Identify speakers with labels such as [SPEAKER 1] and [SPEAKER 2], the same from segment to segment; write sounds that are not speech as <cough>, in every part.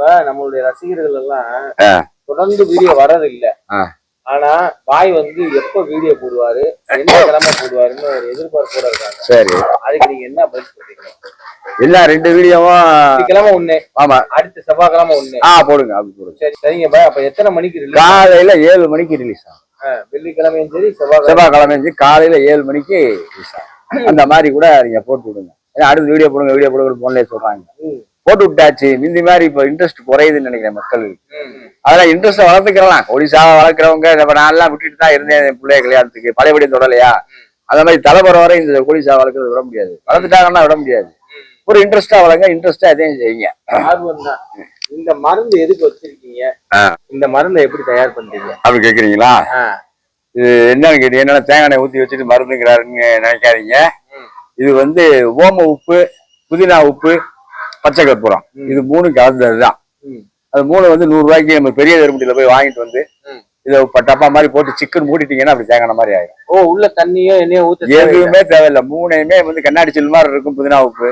[SPEAKER 1] இப்ப நம்மளுடைய ரசிகர்கள் எல்லாம். தொடர்ந்து வீடியோ வர்றது இல்ல. ஆனா பாய் வந்து எப்ப வீடியோ போடுவாரு எந்த கிழமை போடுவாருன்னு ஒரு எதிர்பார்ப்போட இருக்காங்க.
[SPEAKER 2] சரி.
[SPEAKER 1] அதுக்கு நீங்க என்ன பதில் சொல்றீங்க?
[SPEAKER 2] எல்லா ரெண்டு வீடியோவும்
[SPEAKER 1] கிழமை ஒண்ணு.
[SPEAKER 2] ஆமா.
[SPEAKER 1] அடுத்த செவ்வாய்க்கிழமை ஒண்ணு.
[SPEAKER 2] ஆ போடுங்க அப்படி போடுங்க.
[SPEAKER 1] சரி சரிங்க பாய் அப்ப எத்தனை மணிக்கு ரிலீஸ்
[SPEAKER 2] காலையில ஏழு மணிக்கு ரிலீஸ் ஆகும்.
[SPEAKER 1] வெள்ளிக்கிழமையும் சரி செவ்வாய்க்கிழமை
[SPEAKER 2] செவ்வாய்க்கிழமை அஞ்சு காலையில ஏழு மணிக்கு ரிலீஸ் ஆகும். அந்த மாதிரி கூட நீங்க போட்டு விடுங்க. ஏன்னா அடுத்து வீடியோ போடுங்க வீடியோ போடுங்க போன்லயே சொல்றாங்க. போட்டு விட்டாச்சு முந்தி மாதிரி இப்போ இன்ட்ரெஸ்ட் குறையுதுன்னு நினைக்கிறேன் மக்களுக்கு
[SPEAKER 1] ம், ம்.
[SPEAKER 2] அதெல்லாம் இன்ட்ரெஸ்ட் வளர்த்துக்கலாம் ஒடிசா வளர்க்குறவங்க இப்ப நான் எல்லாம் விட்டுட்டு தான் இருந்தேன் என் பிள்ளைய கல்யாணத்துக்கு பழையபடி தொடலையா அந்த மாதிரி தலைமுறை வரை இந்த ஒடிசா வளர்க்கறது விட முடியாது வளர்த்துட்டாங்கன்னா விட முடியாது. ஒரு இன்ட்ரெஸ்டா வளங்க இன்ட்ரெஸ்டா எதையும் செய்யுங்க
[SPEAKER 1] ஆர்வம் தான் இந்த மருந்து எதுக்கு வச்சிருக்கீங்க. இந்த மருந்தை எப்படி தயார் பண்றீங்க
[SPEAKER 2] அப்படி கேக்குறீங்களா. இது என்னன்னு கேட்டீங்க என்னன்னா தேங்காய் ஊத்தி வச்சுட்டு மருந்துங்கிறாருன்னு நினைக்காதீங்க. இது வந்து ஓம உப்பு புதினா உப்பு பச்சை கற்பூரம். இது மூணு கலந்ததுதான். அது மூணு வந்து நூறு ரூபாய்க்கு நம்ம பெரிய தருமட்டியில போய் வாங்கிட்டு வந்து. இதை டப்பா மாதிரி போட்டு சிக்கன் மூடிட்டீங்கன்னா அப்படி தேங்காய் மாதிரி ஆயிடும்
[SPEAKER 1] ஓ உள்ள தண்ணியோ எண்ணெயோ ஊத்த தேவையில்லை.
[SPEAKER 2] எதுவுமே தேவையில்லை மூணையுமே வந்து கண்ணாடி சில் மாதிரி இருக்கும் புதினா உப்பு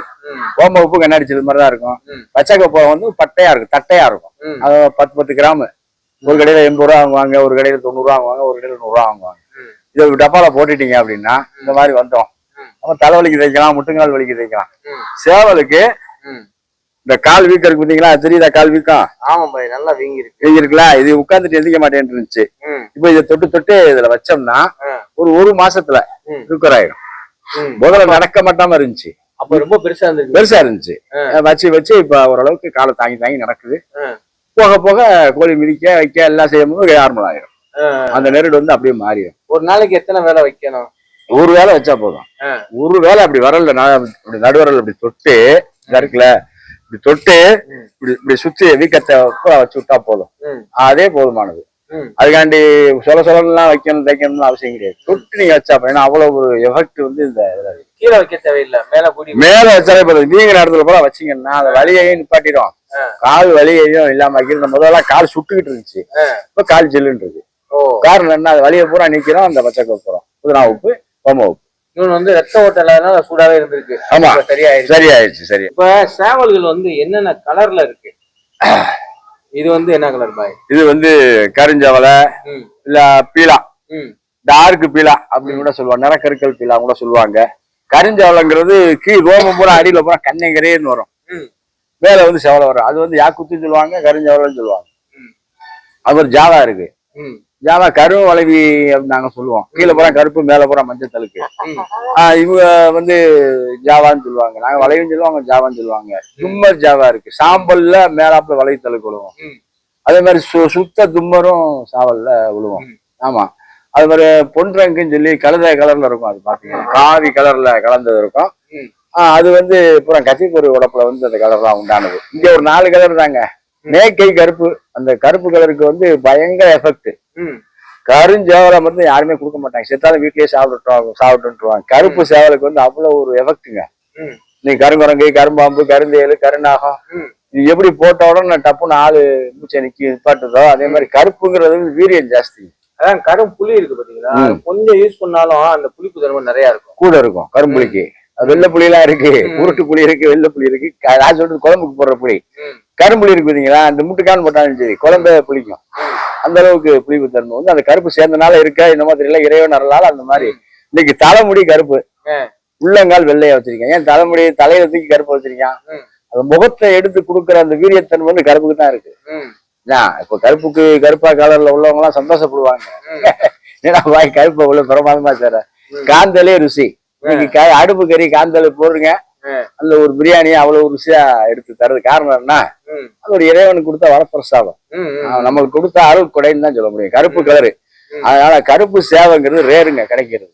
[SPEAKER 2] ஓம உப்பு கண்ணாடி சில் மாதிரி தான் இருக்கும். பச்சை கற்பூரம் வந்து பட்டையா இருக்கும் தட்டையா இருக்கும் அது பத்து பத்து கிராம் ஒரு கடையில எண்பது ரூபா வாங்குவாங்க ஒரு கடையில தொண்ணூறு ரூபா வாங்குவாங்க ஒரு கடையில நூறு ரூபா வாங்குவாங்க. இதை டப்பால போட்டுட்டீங்க அப்படின்னா இந்த மாதிரி வந்துடும்
[SPEAKER 1] ம்.
[SPEAKER 2] நம்ம தலைவலிக்கு தைக்கலாம் முட்டுங்கால் வலிக்கு தைக்கலாம். சேவலுக்கு. இந்த கால் வீக்கம் பாத்தீங்களா? தெரியுதா கால் வீக்கம்?
[SPEAKER 1] ஆமா பாய் நல்லா வீங்கி இருக்கு
[SPEAKER 2] இது உட்கார்ந்துட்டு எந்திக்க மாட்டேன்னு இருந்துச்சு. இப்போ இதை தொட்டு தொட்டு இதுல வச்சோம்னா. ஒரு ஒரு மாசத்துல. ரிக்கவர் ஆயிடும். முதல்ல நடக்க மாட்டாம இருந்துச்சு.
[SPEAKER 1] அப்ப ரொம்ப பெருசா இருந்திருக்கு.
[SPEAKER 2] பெருசா இருந்துச்சு. வச்சு வச்சு இப்ப ஓரளவுக்கு காலை தாங்கி தாங்கி நடக்குது. போக போக கோழி மிதிக்க வைக்க எல்லாம் செய்யும்போது நார்மல் ஆயிடும். அந்த நெருடு வந்து அப்படியே மாறிடும்
[SPEAKER 1] ஒரு நாளைக்கு எத்தனை வேலை வைக்கணும்?
[SPEAKER 2] ஒரு வேலை வச்சா போதும். ஒரு வேலை அப்படி வரல நான் இப்படி நடுவரல் அப்படி தொட்டு இருக்குல்ல இப்படி தொட்டு. இப்படி இப்படி சுத்தி வீக்கத்தை வச்சு விட்டா போதும். அதே போதுமானது. அதுக்காண்டி சொல சொலாம் வைக்கணும் தைக்கணும்னு அவசியம் கிடையாது. தொட்டு நீங்க வச்சா. ஏன்னா அவ்வளவு ஒரு எஃபெக்ட் வந்து இந்த.
[SPEAKER 1] கீழே வைக்க தேவையில்லை. மேல கூடி
[SPEAKER 2] மேல வச்சாலே போதும் நீங்க இடத்துல பூரா வச்சீங்கன்னா அந்த வலியையும் நிப்பாட்டிடும். கால் வலியையும் இல்லாம வைக்கிறது முதல்ல கால் சுட்டுக்கிட்டு இருந்துச்சு. இப்ப கால்
[SPEAKER 1] ஓ.
[SPEAKER 2] காரணம் என்ன? அது வலியை பூரா நிக்கிறோம் அந்த பச்சை கற்பூரம் புதினா உப்பு ஓம உப்பு.
[SPEAKER 1] இன்னொன்னு வந்து ரத்த ஓட்டம் இல்லாதனால சூடாவே இருந்திருக்கு.
[SPEAKER 2] ஆமா.
[SPEAKER 1] இப்ப சரியாயிருச்சு
[SPEAKER 2] சரி.
[SPEAKER 1] இப்ப சேவல்கள் வந்து என்னென்ன கலர்ல இருக்கு? <clears throat> இது வந்து என்ன கலர் பாய்?
[SPEAKER 2] இது வந்து கருஞ்சவலை இல்ல பீலா.
[SPEAKER 1] ம்.
[SPEAKER 2] டார்க் பீலா அப்படின்னு கூட சொல்லுவாங்க. நிறக்கருக்கல் பீலா கூட சொல்லுவாங்க. கருஞ்சவலைங்கிறது கீழ் ரோமம் பூரா அடியில பூரா கண்ணங்கரேன்னு வரும்.
[SPEAKER 1] ம்.
[SPEAKER 2] மேல வந்து செவலை வரும். அது வந்து யாக்குத்துன்னு சொல்லுவாங்க கருஞ்சவலைன்னு சொல்லுவாங்க.
[SPEAKER 1] ம்.
[SPEAKER 2] அது ஒரு ஜாவா இருக்கு. ஜாவா கரும்பு வளைவி அப்படின்னு நாங்க சொல்லுவோம். கீழே பூரா கருப்பு மேல பூரா மஞ்சள் ஆஹ் இவங்க வந்து ஜாவான்னு சொல்லுவாங்க. நாங்க வளைவுன்னு சொல்லுவாங்க ஜாவான்னு சொல்லுவாங்க. தும்மர் ஜாவா இருக்கு. சாம்பல்ல மேலாப்புல வளைவு தழுக்கு விழுவோம். அதே மாதிரி சு- சுத்த தும்மரும் சாவல்ல விழுவோம். ஆமா. அது மாதிரி பொன்ரங்குன்னு சொல்லி கழுத கலர்ல இருக்கும் அது பாத்தீங்கன்னா காவி கலர்ல கலந்தது இருக்கும். அது வந்து பூரா கத்திப்பொரு உடப்புல வந்து அந்த கலர் தான் உண்டானது. இங்க ஒரு நாலு கலர் தாங்க. மேக்கை கருப்பு அந்த கருப்பு கலருக்கு வந்து பயங்கர எஃபெக்ட் கருஞ்சேவலை வந்து யாருமே கொடுக்க மாட்டாங்க. செத்தாலும் வீட்லயே சாப்பிட்டுட்டோம் சாப்பிட்டுருவாங்க கருப்பு சேவலுக்கு வந்து அவ்வளவு ஒரு எஃபெக்ட்டுங்க. நீ கருங்குரங்கு கரும்பாம்பு கருந்தேலு கருநாகம். இது எப்படி போட்ட உடனே நான் டப்புன்னு ஆளு மூச்சை நிக்கி நிப்பாட்டுதோ அதே மாதிரி கருப்புங்கிறது வந்து வீரியம் ஜாஸ்தி.
[SPEAKER 1] அதான் கரும் புளி இருக்கு பாத்தீங்களா? கொஞ்சம் யூஸ் பண்ணாலும் அந்த புளிப்பு தன்மை நிறைய இருக்கும்.
[SPEAKER 2] கூட இருக்கும் கரும்புளிக்கு வெள்ளை புளியெல்லாம் இருக்கு. உருட்டு புளி இருக்கு வெள்ளை புளி இருக்கு. நான் சொல்றது குழம்புக்கு போடுற புளி. கரும்புளி இருக்கு அந்த முட்டுக்கான் போட்டாலும் சரி குழம்பே புளிக்கும். அந்த அளவுக்கு புளிப்பு தன்மை வந்து அந்த கருப்பு சேர்ந்தனால இருக்க என்னமோ தெரியல. இறைவன் அருளால அந்த மாதிரி. இன்னைக்கு தலைமுடி கருப்பு. உள்ளங்கால் வெள்ளையா வச்சிருக்கேன். ஏன் தலைமுடி தலையில தூக்கி கருப்பு வச்சிருக்கான். அந்த முகத்தை எடுத்து கொடுக்குற அந்த வீரியத்தன்மை வந்து கருப்புக்கு தான் இருக்கு. இப்ப கருப்புக்கு கருப்பா கலர்ல உள்ளவங்க எல்லாம் சந்தோஷப்படுவாங்க. ஏன்னா வாய் கருப்பு அவ்வளவு பிரமாதமா சார். காந்தலே ருசி. இன்னைக்கு அடுப்பு கறி காந்தல் போடுங்க. அந்த ஒரு பிரியாணி அவ்வளவு ருசியா எடுத்து தர்றது காரணம் என்ன அது ஒரு இறைவனுக்கு கொடுத்த வரப்பிரசாதம். நம்மளுக்கு கொடுத்த அருள் கொடைன்னு தான் சொல்ல முடியும். கருப்பு கலரு. அதனால கருப்பு சேவைங்கிறது ரேருங்க கிடைக்கிறது.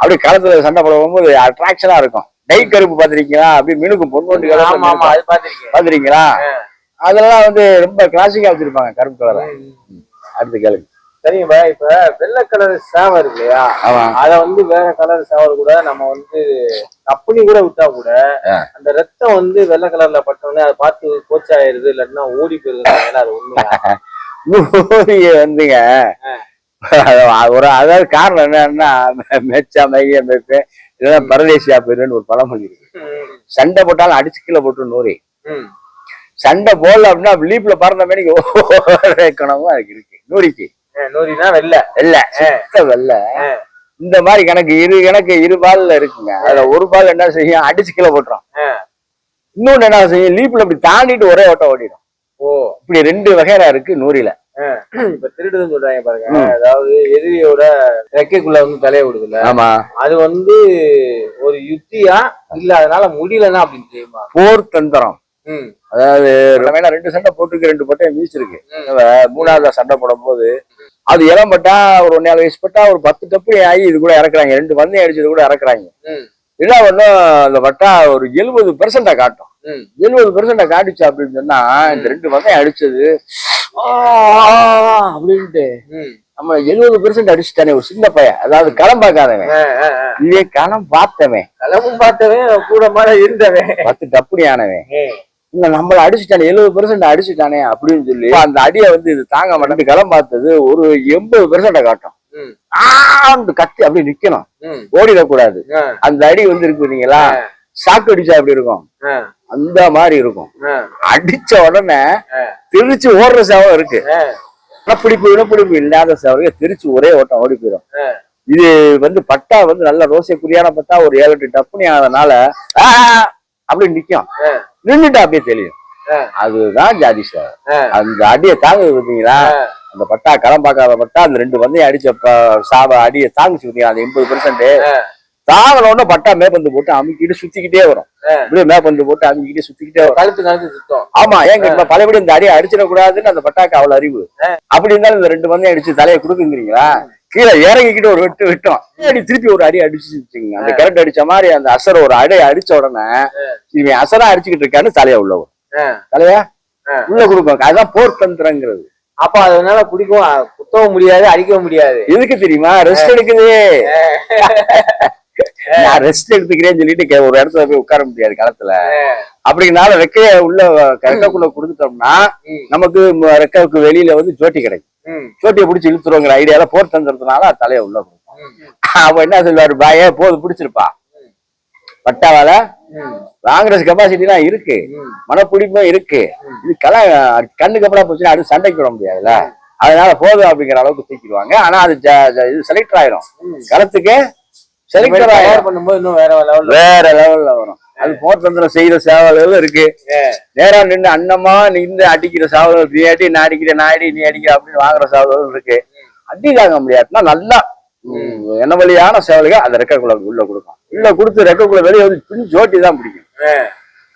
[SPEAKER 2] அப்படி களத்துல சண்டை போட போகும்போது அட்ராக்ஷனா இருக்கும். டை கருப்பு பாத்திருக்கீங்களா அப்படி மினுக்கும் பொண்ணு பாத்திருக்கீங்களா அதெல்லாம் வந்து ரொம்ப கிளாசிக்கா வச்சிருப்பாங்க கருப்பு கலரை. அடுத்து கேளுங்க.
[SPEAKER 1] சரிங்க பாய் இப்ப வெள்ளை கலர் சேவை இருக்கு இல்லையா அத வந்து வேற கலர் சேவல் கூட நம்ம வந்து கப்பனி கூட விட்டா கூட. அந்த ரத்தம் வந்து வெள்ளை கலர்ல பட்டோடனே அதை பார்த்து கோச்சாயிருது இல்லாட்டினா ஓடி போயிருது அது
[SPEAKER 2] நூறிய <laughs> வந்துங்க. ஒரு அதாவது காரணம் என்னன்னா மெச்சா மைய மெப்பு இதெல்லாம் பரதேசியா போயிருன்னு ஒரு பழமொழி இருக்கு. சண்டை போட்டாலும் அடிச்சு கீழே போட்டு நூறி. சண்டை போடல அப்படின்னா லீப்ல பறந்த மாதிரி <laughs> கணவும் அதுக்கு இருக்கு. நூறிக்கு.
[SPEAKER 1] நூறினா வெள்ள.
[SPEAKER 2] சுத்த வெள்ள.
[SPEAKER 1] ஆ.
[SPEAKER 2] இந்த மாதிரி கணக்கு இரு கணக்கு இரு பால்ல இருக்குங்க. அதுல ஒரு பால் என்ன செய்யும்? அடிச்சு கீழே போட்டுரும். இன்னொன்னு என்ன செய்யும்? லீப்ல இப்படி தாண்டிட்டு ஒரே ஓட்டம் ஓடிடும்.
[SPEAKER 1] ஓ.
[SPEAKER 2] இப்படி ரெண்டு வகையில இருக்கு நூறில.
[SPEAKER 1] இப்ப திருடுதுன்னு சொல்றாங்க பாருங்க. அதாவது எதிரியோட ரெக்கைக்குள்ள வந்து தலைய விடுதுல்ல.
[SPEAKER 2] ஆமா.
[SPEAKER 1] அது வந்து ஒரு யுத்தியா? இல்ல அதனால முடியலன்னா அப்படின்னு தெரியுமா?
[SPEAKER 2] போர் தந்திரம். அதாவது ரெண்டு சண்டை போட்டுருக்கு ரெண்டு பட்டையும். அவ மூணாவது சண்டை போடும் போது அது இளம் பட்டா ஒரு ஒன்னே வயசு பட்டா ஒரு பத்து டப்பு ஆகி இது கூட இறக்குறாங்க. ரெண்டு பந்தயம் அடிச்சது கூட இறக்குறாங்க. என்ன பண்ணும் அந்த பட்டா ஒரு எழுபது பெர்சென்டா காட்டும். எழுபது பெர்சென்டா காட்டுச்சு அப்படின்னு சொன்னா இந்த ரெண்டு பந்தயம் அடிச்சது அப்படின்ட்டு. நம்ம எழுபது பெர்சென்ட் அடிச்சுட்டானே ஒரு சின்ன பையன். அதாவது களம் பார்க்காதவன். இதே களம் பார்த்தவன்.
[SPEAKER 1] களவும் பார்த்தவன் கூட மேல இருந்தவன்.
[SPEAKER 2] பத்து டப்புடி ஆனவன். நம்மள அடிச்சுட்டானே எழுபது பெர்சென்ட் அடிச்சுட்டானே அப்படின்னு சொல்லி அந்த அடியை வந்து இது தாங்க மாட்டேன் களம் பார்த்தது ஒரு எண்பது பெர்சென்ட காட்டும். ஆண்டு கத்தி அப்படி நிக்கணும். ஓடிடக்கூடாது. அந்த அடி வந்து இருக்கு சாக்கு அடிச்சா எப்படி இருக்கும்? அந்த மாதிரி இருக்கும். அடிச்ச உடனே. திருச்சி ஓடுற சேவம் இருக்கு.
[SPEAKER 1] ஆ.
[SPEAKER 2] இனப்பிடிப்பு இல்லாத சேவலையே திருச்சி ஒரே ஓட்டம் ஓடி போயிடும். இது வந்து பட்டா வந்து நல்ல ரோசைக்குரியான பட்டா ஒரு ஏழு எட்டு டப்புனி ஆனதுனால அப்படி நிக்கும்.
[SPEAKER 1] ஆ.
[SPEAKER 2] நின்னுட்டு அப்படியே தெரியும். அதுதான் ஜாதி
[SPEAKER 1] ஆ.
[SPEAKER 2] அந்த அடியை தாங்குது பார்த்தீங்களா?
[SPEAKER 1] ஆ.
[SPEAKER 2] அந்த பட்டா களம் பார்க்காத பட்டா அந்த ரெண்டு பந்தையும் அடிச்ச சாவ அடியை தாங்குச்சு பார்த்தீங்களா? அந்த எண்பது பெர்சென்ட் உடனே பட்டா மேப்பந்து போட்டு அமுக்கிட்டு சுத்திக்கிட்டே வரும். இப்படியே மேப்பந்து போட்டு அமுக்கிட்டு சுத்திக்கிட்டே வரும்.
[SPEAKER 1] கழுத்து கழுத்து சுத்தம்.
[SPEAKER 2] ஆமா ஏங்க இப்ப பழையபடி இந்த அடியை அடிச்சிடக்கூடாதுன்னு அந்த பட்டாக்கு அவ்வளவு அறிவு. அப்படி இருந்தாலும் இந்த ரெண்டு பந்தையும் அடிச்சு தலையை கொடுக்குங்கிறீங்களா? கீழே இறங்கிக்கிட்டு ஒரு வெட்டு வெட்டும். அடி திருப்பி ஒரு அடி அடிச்சு வச்சுங்க அந்த கரண்ட் அடிச்ச மாதிரி அந்த அசர ஒரு அடி அடிச்ச உடனே இவன் அசரா அடிச்சுக்கிட்டு இருக்கான்னு தலையா உள்ள வரும். தலையா. உள்ள கொடுக்கும் அதுதான் போர் தந்திரங்கிறது
[SPEAKER 1] அப்ப அதனால பிடிக்கும் குத்தவும் முடியாது அடிக்கவும் முடியாது.
[SPEAKER 2] எதுக்கு தெரியுமா? ரெஸ்ட் எடுக்குது. நான் ரெஸ்ட் எடுத்துக்கிறேன்னு சொல்லிட்டு ஒரு இடத்துல போய் உட்கார முடியாது களத்துல. அப்படினால ரெக்கைய உள்ள ரெக்கைக்குள்ள கொடுத்துட்டோம்னா. நமக்கு ரெக்கைக்கு வெளியில வந்து ஜோட்டி கிடைக்கும்.
[SPEAKER 1] ம்.
[SPEAKER 2] ஜோட்டியை பிடிச்சி இழுத்துருவோங்கிற ஐடியால போர் தந்துறதுனால அது தலையை உள்ள கொடுக்கும். அவ என்ன சொல்லுவாரு பாயே போது பிடிச்சிருப்பா. பட்டாவால
[SPEAKER 1] ம்.
[SPEAKER 2] காங்கிரஸ் கெப்பாசிட்டி எல்லாம் இருக்கு. மனப்பிடிப்பும் இருக்கு. இது கல கண்ணுக்கு அப்புறம் போச்சுன்னா அடுத்து சண்டைக்கு விட முடியாதுல்ல. அதனால போதும் அப்படிங்கிற அளவுக்கு தூக்கிடுவாங்க. ஆனா அது இது செலக்டர் ஆயிரும். களத்துக்கு செலக்டர்
[SPEAKER 1] பண்ணும்போது இன்னும் வேற லெவல்ல
[SPEAKER 2] வேற லெவல்ல வரும். அது போர் தந்திரம் செய்யற சேவல்கள் இருக்கு. நேரா நின்று அண்ணமா நின்று அடிக்கிற சாவல்கள் நீ நான் அடிக்கிறேன் நான் அடி நீ அடிக்கிற அப்படின்னு வாங்குற சாவல்கள் இருக்கு. அடி தாங்க முடியாதுன்னா நல்லா என்ன வழியான சேவல்கள் அந்த ரெக்கைக்குள்ள உள்ள கொடுக்கும். உள்ள கொடுத்து ரெக்கைக்குள்ள வெளியே வந்து பின் ஜோட்டி தான் பிடிக்கும்.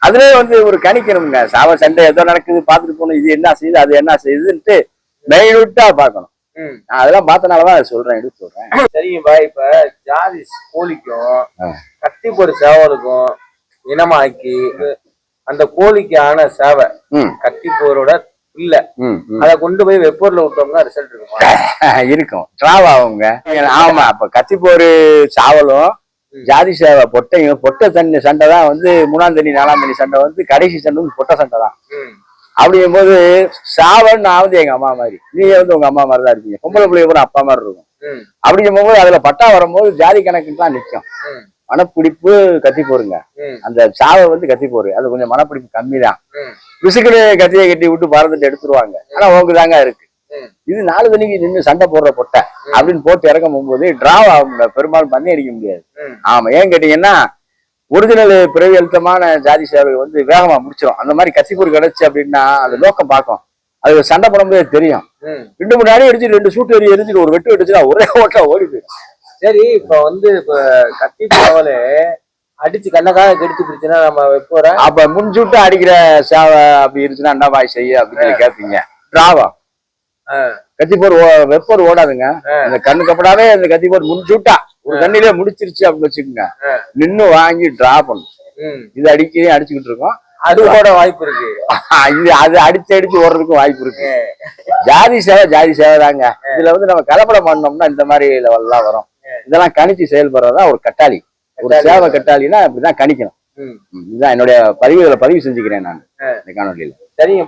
[SPEAKER 2] அதுலயே வந்து ஒரு கணிக்கணுங்க. சாவ சண்டை ஏதோ நடக்குது பார்த்துட்டு போகணும் இது என்ன செய்யுது அது என்ன செய்யுதுன்ட்டு மெயினுட்டா பார்க்கணும்.
[SPEAKER 1] ம்.
[SPEAKER 2] நான் அதெல்லாம் பார்த்தனாலதான் சொல்றேன் எடுத்து சொல்றேன்.
[SPEAKER 1] சரிங்கப்பா இப்ப ஜாதி கோழிக்கும்
[SPEAKER 2] ஆ.
[SPEAKER 1] கத்திப்பொரு சேவலுக்கும் இனமாக்கி அந்த கோழிக்கு ஆன சேவை
[SPEAKER 2] ம்.
[SPEAKER 1] கத்திப்போரோட இல்ல. அதை கொண்டு போய் வெப்பூர்ல விட்டோம்னா ரிசல்ட் இருக்குமா? <laughs>
[SPEAKER 2] இருக்கும். டிராவ் ஆகுங்க ஆமா அப்ப கத்திப்போரு சாவலும் ஜாதி சேவை பொட்டையும் பொட்டை தண்ணி சண்டை தான் வந்து மூணாம் தண்ணி நாலாம் தண்ணி சண்டை வந்து கடைசி சண்டை வந்து பொட்டை சண்டை தான்.
[SPEAKER 1] ம்.
[SPEAKER 2] அப்படிங்கும்போது சாவல் நான் வந்து எங்க அம்மா மாதிரி. நீங்க வந்து உங்க அம்மா மாதிரி தான் இருப்பீங்க. பொம்பளை பிள்ளைய கூட அப்பா மாதிரி இருக்கும்.
[SPEAKER 1] ம்.
[SPEAKER 2] அப்படிங்கும்போது அதுல பட்டா வரும்போது ஜாதி கணக்குன்னு தான் நிற்கும். மனப்பிடிப்பு கத்தி போருங்க. அந்த சாவை வந்து கத்தி போரு அது கொஞ்சம் மனப்பிடிப்பு கம்மி தான். விசுக்குன்னு கத்தியை கட்டி விட்டு பறந்துட்டு எடுத்துருவாங்க. ஆனா உங்க தாங்க இருக்கு. இது நாலு தண்ணிக்கு நின்று சண்டை போடுற பொட்டை அப்படின்னு போட்டு இறக்கும் போகும்போது டிராவ் பெரும்பாலும் பண்ணி அடிக்க முடியாது. ஆமா ஏன் கேட்டீங்கன்னா ஒரிஜினல் பிறவி அழுத்தமான ஜாதி சேவை வந்து வேகமா முடிச்சிடும் அந்த மாதிரி கத்திப்பூர் கிடைச்சு அப்படின்னா அந்த நோக்கம் பார்க்கும். அது சண்டை போடும்போதே தெரியும். ரெண்டு மணி நேரம் அடிச்சு ரெண்டு சூட்டு எரி எரிஞ்சுட்டு ஒரு வெட்டு வெட்டுச்சுன்னா ஒரே ஓட்டம் ஓடி போயிடும்.
[SPEAKER 1] சரி இப்ப வந்து இப்ப கத்தி சேவலு அடிச்சு கண்ணக்காக கெடுத்து பிடிச்சுன்னா நம்ம வெப்போர
[SPEAKER 2] அப்ப முன்சூட்டு அடிக்கிற சேவை அப்படி இருந்துச்சுன்னா என்ன பாய் செய்ய அப்படின்னு சொல்லி கேட்பீங்க டிராவா. கத்திப்போர் ஓ- வெப்போர் ஓடாதுங்க. அந்த கண்ணுக்கு அப்படாவே அந்த கத்திப்போர் முன்சூட்டா ஒரு தண்ணிலே முடிச்சிருச்சு அப்படின்னு வச்சுக்கோங்க. நின்னு வாங்கி டிரா பண்ணும். இது அடிக்கவே அடிச்சுக்கிட்டு இருக்கோம்.
[SPEAKER 1] அது கூட வாய்ப்பு இருக்கு. <laughs>
[SPEAKER 2] இது அது அடிச்சு அடிச்சு ஓடுறதுக்கும் வாய்ப்பு இருக்கு. ஜாதி சேவை ஜாதி சேவை தாங்க இதுல வந்து நம்ம கலப்படம் பண்ணோம்னா இந்த மாதிரி லெவல்லாம் வரும். இதெல்லாம் கணிச்சு செயல்படுறதுதான் ஒரு கட்டாளி. ஒரு. சேவை கட்டாளினா இப்படிதான் கணிக்கணும். இதுதான் என்னுடைய பதிவுகளை பதிவு செஞ்சுக்கிறேன் நான். இந்த காணொலியில.
[SPEAKER 1] சரிங்க.